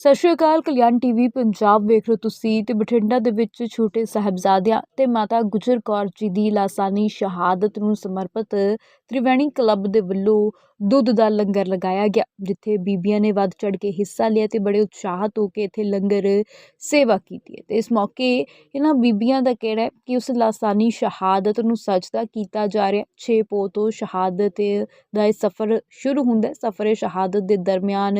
ਸਤਿ ਸ਼੍ਰੀ ਅਕਾਲ, ਕਲਿਆਣ ਟੀਵੀ, ਪੰਜਾਬ ਵੇਖ ਰਹੇ ਤੁਸੀਂ ਤੇ ਬਠਿੰਡਾ ਦੇ ਵਿੱਚ ਛੋਟੇ ਸਾਹਿਬਜ਼ਾਦਿਆਂ ਤੇ ਮਾਤਾ ਗੁਜਰ ਕੌਰ ਜੀ ਦੀ ਲਾਸਾਨੀ ਸ਼ਹਾਦਤ ਨੂੰ ਸਮਰਪਿਤ ਤ੍ਰਿਵੇਣੀ ਕਲੱਬ ਦੇ ਵੱਲੋਂ ਦੁੱਧ ਦਾ ਲੰਗਰ ਲਗਾਇਆ ਗਿਆ, ਜਿੱਥੇ ਬੀਬੀਆਂ ਨੇ ਵੱਧ ਚੜ ਕੇ ਹਿੱਸਾ ਲਿਆ ਤੇ ਬੜੇ ਉਤਸ਼ਾਹਤ ਹੋ ਕੇ ਇੱਥੇ ਲੰਗਰ ਸੇਵਾ ਕੀਤੀ ਹੈ। ਤੇ ਇਸ ਮੌਕੇ ਇਹਨਾਂ ਬੀਬੀਆਂ ਦਾ ਕਹਿਣਾ ਹੈ ਕਿ ਉਸ ਲਾਸਾਨੀ ਸ਼ਹਾਦਤ ਨੂੰ ਸਜਦਾ ਕੀਤਾ ਜਾ ਰਿਹਾ। 6 ਪੋ ਤੋਂ ਸ਼ਹਾਦਤ ਦਾ ਇਹ ਸਫ਼ਰ ਸ਼ੁਰੂ ਹੁੰਦਾ ਹੈ। ਸਫ਼ਰ ਸ਼ਹਾਦਤ ਦੇ ਦਰਮਿਆਨ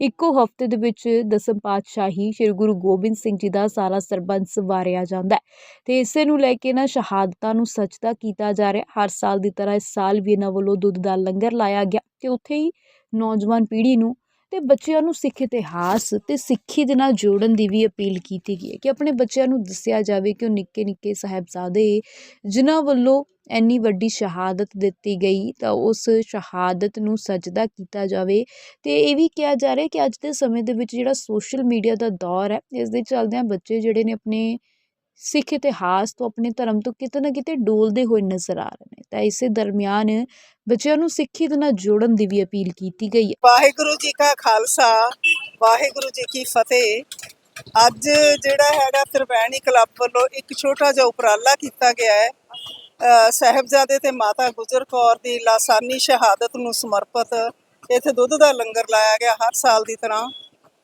ਇੱਕੋ ਹਫ਼ਤੇ ਦੇ ਵਿੱਚ ਦਸਮ ਪਾਤਸ਼ਾਹੀ ਸ੍ਰੀ ਗੁਰੂ ਗੋਬਿੰਦ ਸਿੰਘ ਜੀ ਦਾ ਸਾਰਾ ਸਰਬੰਸ ਵਾਰਿਆ ਜਾਂਦਾ ਹੈ। ਤੇ ਇਸੇ ਨੂੰ ਲੈ ਕੇ ਨਾ ਸ਼ਹਾਦਤਾਂ ਨੂੰ ਸਜਦਾ ਕੀਤਾ ਜਾ ਰਿਹਾ। ਹਰ ਸਾਲ ਦੀ ਤਰ੍ਹਾਂ ਇਸ ਸਾਲ ਵੀ ਇਹਨਾਂ ਵੱਲੋਂ ਦੁੱਧ ਦਾ ਲੰਗਰ ਲਾਇਆ ਗਿਆ ਅਤੇ ਉੱਥੇ ਹੀ ਨੌਜਵਾਨ ਪੀੜ੍ਹੀ ਨੂੰ ਅਤੇ ਬੱਚਿਆਂ ਨੂੰ ਸਿੱਖ ਇਤਿਹਾਸ ਅਤੇ ਸਿੱਖੀ ਦੇ ਨਾਲ ਜੋੜਨ ਦੀ ਵੀ ਅਪੀਲ ਕੀਤੀ ਗਈ ਹੈ ਕਿ ਆਪਣੇ ਬੱਚਿਆਂ ਨੂੰ ਦੱਸਿਆ ਜਾਵੇ ਕਿ ਉਹ ਨਿੱਕੇ ਨਿੱਕੇ ਸਾਹਿਬਜ਼ਾਦੇ ਜਿਨ੍ਹਾਂ ਵੱਲੋਂ ਇੰਨੀ ਵੱਡੀ ਸ਼ਹਾਦਤ ਦਿੱਤੀ ਗਈ ਤਾਂ ਉਸ ਸ਼ਹਾਦਤ ਨੂੰ ਸਜਦਾ ਕੀਤਾ ਜਾਵੇ ਅਤੇ ਇਹ ਵੀ ਕਿਹਾ ਜਾ ਰਿਹਾ ਕਿ ਅੱਜ ਦੇ ਸਮੇਂ ਦੇ ਵਿੱਚ ਜਿਹੜਾ ਸੋਸ਼ਲ ਮੀਡੀਆ ਦਾ ਦੌਰ ਹੈ, ਇਸ ਦੇ ਚੱਲਦਿਆਂ ਬੱਚੇ ਜਿਹੜੇ ਨੇ ਆਪਣੇ ਸਿੱਖ ਇਤਿਹਾਸ ਤੋਂ ਆਪਣੇ ਧਰਮ ਤੋਂ ਕਿਤੇ ਨਾ ਕਿਤੇ ਡੋਲਦੇ ਹੋਏ ਨਜ਼ਰ ਆ ਰਹੇ ਨੇ। ਤਾਂ ਇਸੇ ਦਰਮਿਆਨ ਬੱਚਿਆਂ ਨੂੰ ਸਿੱਖੀ ਦੇ ਨਾਲ ਜੋੜਨ ਦੀ ਵੀ ਅਪੀਲ ਕੀਤੀ ਗਈ ਹੈ। ਵਾਹਿਗੁਰੂ ਜੀ ਕਾ ਖਾਲਸਾ ਵਾਹਿਗੁਰੂ ਜੀ ਕੀ ਫਤਿਹ। ਅੱਜ ਜਿਹੜਾ ਹੈਗਾ ਤ੍ਰਿਵੈਣੀ ਕਲੱਬ ਵੱਲੋਂ ਇੱਕ ਛੋਟਾ ਜਿਹਾ ਉਪਰਾਲਾ ਕੀਤਾ ਗਿਆ ਹੈ। ਅ, ਸਾਹਿਬਜ਼ਾਦੇ ਤੇ ਮਾਤਾ ਗੁਜਰ ਕੌਰ ਦੀ ਲਾਸਾਨੀ ਸ਼ਹਾਦਤ ਨੂੰ ਸਮਰਪਿਤ ਇੱਥੇ ਦੁੱਧ ਦਾ ਲੰਗਰ ਲਾਇਆ ਗਿਆ ਹਰ ਸਾਲ ਦੀ ਤਰ੍ਹਾਂ।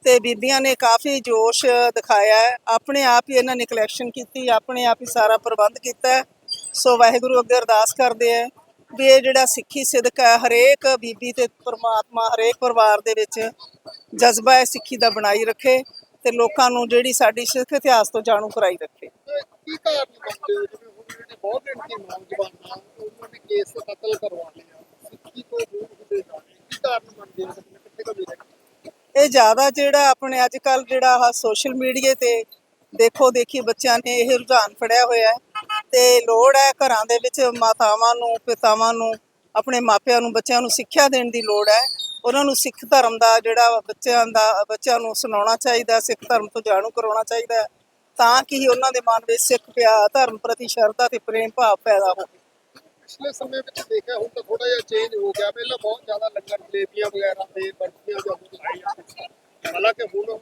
ਤੇ ਬੀਬੀਆਂ ਨੇ ਕਾਫੀ ਜੋਸ਼ ਦਿਖਾਇਆ ਹੈ। ਆਪਣੇ ਆਪ ਹੀ ਇਹਨਾਂ ਨੇ ਕਲੈਕਸ਼ਨ ਕੀਤੀ, ਆਪਣੇ ਆਪ ਹੀ ਸਾਰਾ ਪ੍ਰਬੰਧ ਕੀਤਾ ਸੋ ਵਾਹਿਗੁਰੂ ਅੱਗੇ ਅਰਦਾਸ ਕਰਦੇ ਆ ਵੀ ਇਹ ਜਿਹੜਾ ਸਿੱਖੀ ਸਿਦਕਾ ਹੈ, ਹਰੇਕ ਬੀਬੀ ਤੇ ਪਰਮਾਤਮਾ, ਹਰੇਕ ਪਰਿਵਾਰ ਦੇ ਵਿੱਚ ਜਜ਼ਬਾ ਹੈ ਸਿੱਖੀ ਦਾ ਬਣਾਈ ਰੱਖੇ ਤੇ ਲੋਕਾਂ ਨੂੰ ਜਿਹੜੀ ਸਾਡੀ ਸਿੱਖ ਇਤਿਹਾਸ ਤੋਂ ਜਾਣੂ ਕਰਾਈ ਰੱਖੇ। ਕੀ ਕਾਰਨ ਮੰਨਦੇ ਹੋ? ਜਿਵੇਂ ਹੁਣ ਜਿਹੜੇ ਬਹੁਤ ਗਿਣਤੀ ਨੌਜਵਾਨਾਂ, ਉਹਨਾਂ ਨੇ ਕੇਸ ਕਤਲ ਕਰਵਾ ਲਿਆ ਸਿੱਖੀ ਤੋਂ ਦੂਰ ਹੁੰਦੇ ਜਾ ਰਹੇ ਕੀ ਕਾਰਨ ਮੰਨਦੇ ਹੋ ਕਿ ਕਿੱਥੇ ਕਮੀ ਰਹਿ ਗਈ ਇਹ ਜ਼ਿਆਦਾ ਜਿਹੜਾ ਆਪਣੇ ਅੱਜ ਕੱਲ ਜਿਹੜਾ ਆਹ ਸੋਸ਼ਲ ਮੀਡੀਆ ਤੇ ਦੇਖੋ ਦੇਖੀ ਬੱਚਿਆਂ ਨੇ ਇਹ ਰੁਝਾਨ ਫੜਿਆ ਹੋਇਆ ਤੇ ਲੋੜ ਹੈ ਘਰਾਂ ਦੇ ਵਿੱਚ ਮਾਤਾਵਾਂ ਨੂੰ ਪਿਤਾਵਾਂ ਨੂੰ ਆਪਣੇ ਮਾਪਿਆਂ ਨੂੰ ਬੱਚਿਆਂ ਨੂੰ ਸਿੱਖਿਆ ਦੇਣ ਦੀ ਲੋੜ ਹੈ। ਉਹਨਾਂ ਨੂੰ ਸਿੱਖ ਧਰਮ ਦਾ ਜਿਹੜਾ ਬੱਚਿਆਂ ਦਾ ਬੱਚਿਆਂ ਨੂੰ ਸੁਣਾਉਣਾ ਚਾਹੀਦਾ ਸਿੱਖ ਧਰਮ ਤੋਂ ਜਾਣੂ ਕਰਾਉਣਾ ਚਾਹੀਦਾ ਹੈ, ਤਾਂ ਕਿ ਉਹਨਾਂ ਦੇ ਮਨ ਵਿੱਚ ਸਿੱਖ ਪਿਆ ਧਰਮ ਪ੍ਰਤੀ ਸ਼ਰਧਾ ਤੇ ਪ੍ਰੇਮ ਭਾਵ ਪੈਦਾ ਹੋਵੇ। ਪਿਛਲੇ ਸਮੇਂ ਵਿੱਚ ਦੇਖਿਆ, ਹੁਣ ਤਾਂ ਥੋੜਾ ਜਿਹਾ ਚੇਂਜ ਹੋ ਗਿਆ। ਪਹਿਲਾਂ ਬਹੁਤ ਜ਼ਿਆਦਾ ਲੰਗਰ ਜਲੇਬੀਆਂ ਵਗੈਰਾ ਤੇ ਬਰਫੀਆਂ ਜਾਂ ਕੁਝ ਹਾਲਾਂਕਿ ਹੁਣ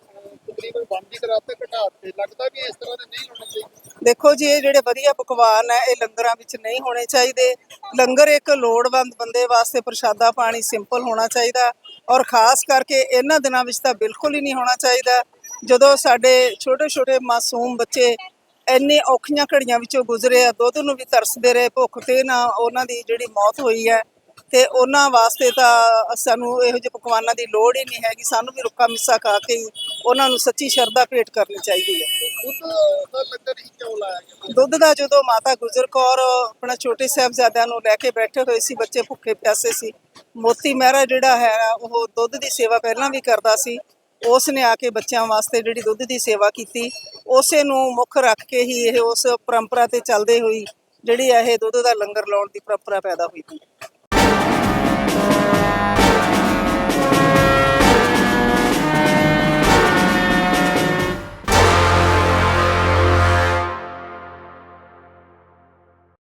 ਤਕਰੀਬਨ ਬੰਦ ਹੀ ਕਰਾਤੇ, ਘਟਾ ਦਿੱਤੇ। ਲੱਗਦਾ ਵੀ ਇਸ ਤਰ੍ਹਾਂ ਦੇ ਨਹੀਂ ਹੋਣੇ ਚਾਹੀਦੇ। ਦੇਖੋ ਜੀ, ਇਹ ਜਿਹੜੇ ਵਧੀਆ ਪਕਵਾਨ ਹੈ, ਇਹ ਲੰਗਰਾਂ ਵਿੱਚ ਨਹੀਂ ਹੋਣੇ ਚਾਹੀਦੇ। ਲੰਗਰ ਇੱਕ ਲੋੜਵੰਦ ਬੰਦੇ ਵਾਸਤੇ ਪ੍ਰਸ਼ਾਦਾ ਪਾਣੀ ਸਿੰਪਲ ਹੋਣਾ ਚਾਹੀਦਾ। ਔਰ ਖਾਸ ਕਰਕੇ ਇਹਨਾਂ ਦਿਨਾਂ ਵਿੱਚ ਤਾਂ ਬਿਲਕੁਲ ਹੀ ਨਹੀਂ ਹੋਣਾ ਚਾਹੀਦਾ। ਜਦੋਂ ਸਾਡੇ ਛੋਟੇ ਛੋਟੇ ਮਾਸੂਮ ਬੱਚੇ ਇੰਨੇ ਔਖੀਆਂ ਘੜੀਆਂ ਵਿੱਚੋਂ ਗੁਜ਼ਰੇ ਆ ਦੁੱਧ ਨੂੰ ਵੀ ਤਰਸਦੇ ਰਹੇ ਭੁੱਖ ਤੇ ਨਾ ਉਹਨਾਂ ਦੀ ਜਿਹੜੀ ਮੌਤ ਹੋਈ ਹੈ ਤੇ ਉਹਨਾਂ ਵਾਸਤੇ ਤਾਂ ਸਾਨੂੰ ਇਹੋ ਜਿਹੇ ਪਕਵਾਨਾਂ ਦੀ ਲੋੜ ਹੀ ਨਹੀਂ ਹੈਗੀ ਸਾਨੂੰ ਵੀ ਰੁੱਕਾ ਮਿੱਸਾ ਖਾ ਕੇ ਹੀ ਉਹਨਾਂ ਨੂੰ ਸੱਚੀ ਸ਼ਰਧਾ ਭੇਟ ਕਰਨੀ ਚਾਹੀਦੀ ਹੈ। ਦੁੱਧ ਦਾ ਜਦੋਂ ਮਾਤਾ ਗੁਜਰ ਕੌਰ ਆਪਣਾ ਛੋਟੇ ਸਾਹਿਬਜ਼ਾਦਿਆਂ ਨੂੰ ਲੈ ਕੇ ਬੈਠੇ ਹੋਏ ਸੀ ਬੱਚੇ ਭੁੱਖੇ ਪਿਆਸੇ ਸੀ ਮੋਤੀ ਮਹਿਰਾ ਜਿਹੜਾ ਹੈ ਉਹ ਦੁੱਧ ਦੀ ਸੇਵਾ ਪਹਿਲਾਂ ਵੀ ਕਰਦਾ ਸੀ ਉਸ ਨੇ ਆ ਕੇ ਬੱਚਿਆਂ ਵਾਸਤੇ ਜਿਹੜੀ ਦੁੱਧ ਦੀ ਸੇਵਾ ਕੀਤੀ, ਉਸੇ ਨੂੰ ਮੁੱਖ ਰੱਖ ਕੇ ਹੀ ਇਹ ਉਸ ਪਰੰਪਰਾ ਤੇ ਚੱਲਦੇ ਹੋਈ ਜਿਹੜੀ ਇਹ ਦੁੱਧ ਦਾ ਲੰਗਰ ਲਾਉਣ ਦੀ ਪਰੰਪਰਾ ਪੈਦਾ ਹੋਈ। ਸੀ